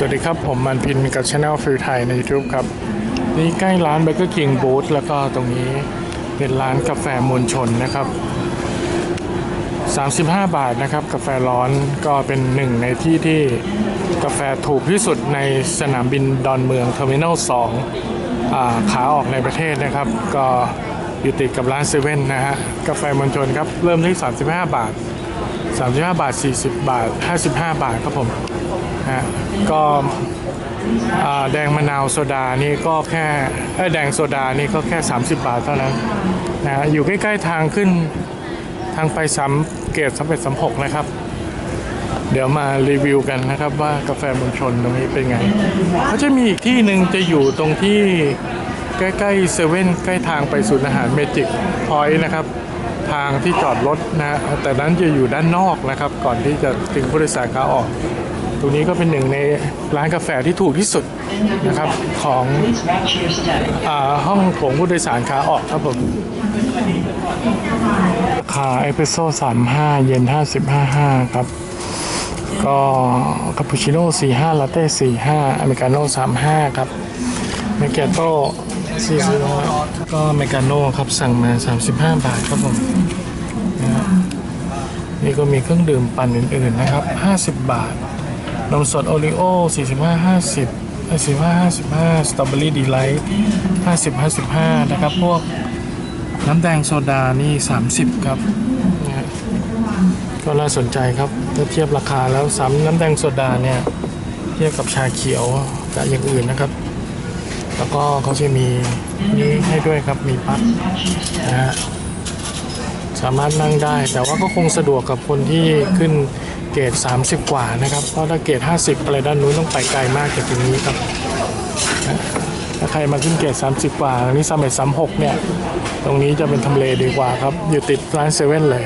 สวัสดีครับ ผมมันพินกับช anel ฟิลไทยใน YouTube ครับ นี่ใกล้ร้านเบเกอร์คิงบูธแล้วก็ตรงนี้เป็นร้านกาแฟมวลชนนะครับ 35 บาทนะครับ กาแฟร้อนก็เป็นหนึ่งในที่ที่กาแฟถูกที่สุดในสนามบินดอนเมืองเทอร์มินอล2อ่าขาออกในประเทศนะครับ ก็อยู่ติดกับร้านเซเว่นนะฮะกาแฟมวลชนครับ เริ่มที่ 35 บาท 35 บาท 40 บาท 55 บาทครับผมฮะก็อ่าแดงมะนาวโซดานี่ก็แค่แดงโซดานี่ก็แค่ 30 บาทเท่านั้นนะฮะอยู่ใกล้ๆทางขึ้นทางไปสามเกตสามเอ็ดสามหกนะครับ เดี๋ยวมารีวิวกันนะครับว่ากาแฟมณฑลตรงนี้เป็นไงเขาจะมีอีกที่หนึ่งจะอยู่ตรงที่ใกล้ๆเซเว่นใกล้ทางไปศูนย์อาหารเมจิกพอยต์นะครับ ทางที่จอดรถนะฮะแต่นั้นจะอยู่ด้านนอกนะครับ ก่อนที่จะถึงผู้โดยสารขาออก ตรงนี้ก็เป็นหนึ่งในร้านกาแฟที่ถูกที่สุดนะครับของอห้องโถงผู้โดยสารขาออกครับผมคาเอสเปรสโซ่สามห้าเย็นห้าสิบห้าห้าครับ ก็คาปูชิโน่สี่ห้าลาเต้สี่ห้าอเมริกาโน่สามห้าครับเมกาโต้ สี่สิบก็เมกาโน่ครับสั่งมา 35 บาทครับผมนี่ก็มีเครื่องดื่มปั่นอื่นๆนะครับ 50 บาท นมสดโอริโอ45 50 45 55สตรอเบอรี่ดีไลท์50 55 นะครับ พวกน้ำแดงโซดานี่ 30 ครับนะก็น่าสนใจครับ ถ้าเทียบราคาแล้วสามน้ำแดงโซดาเนี่ย เทียบกับชาเขียวกับอย่างอื่นนะครับ แล้วก็เขาจะมีนี้ให้ด้วยครับมีพัดนะฮะสามารถนั่งได้ แต่ว่าก็คงสะดวกกับคนที่ขึ้นเกรด30 กว่านะครับ เพราะถ้าเกรด50 อะไรด้านนู้นต้องไปไกลมากจากตรงนี้ครับถ้าใครมาขึ้นเกรด30 กว่าอันนี้สามเอ็ดสามหกเนี่ย ตรงนี้จะเป็นทำเลดีกว่าครับ อยู่ติดร้านเซเว่นเลย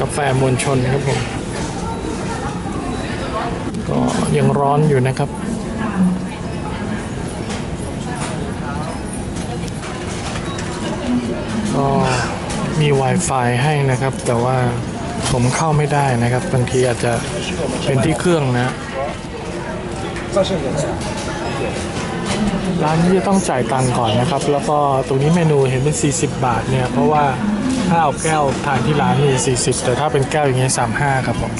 กาแฟมวลชนครับผม ยังร้อนอยู่นะครับ ก็มี Wi-Fi ให้นะครับ แต่ว่าผมเข้าไม่ได้นะครับบางทีอาจจะเป็นที่เครื่องนะร้านนี้จะต้องจ่ายตังค์ก่อนนะครับ แล้วก็ตรงนี้เมนูเห็นเป็น 40 บาทเนี่ย เพราะว่าถ้าเอาแก้วทานที่ร้านนี่40 แต่ถ้าเป็นแก้วอย่างเงี้ย35 ครับผม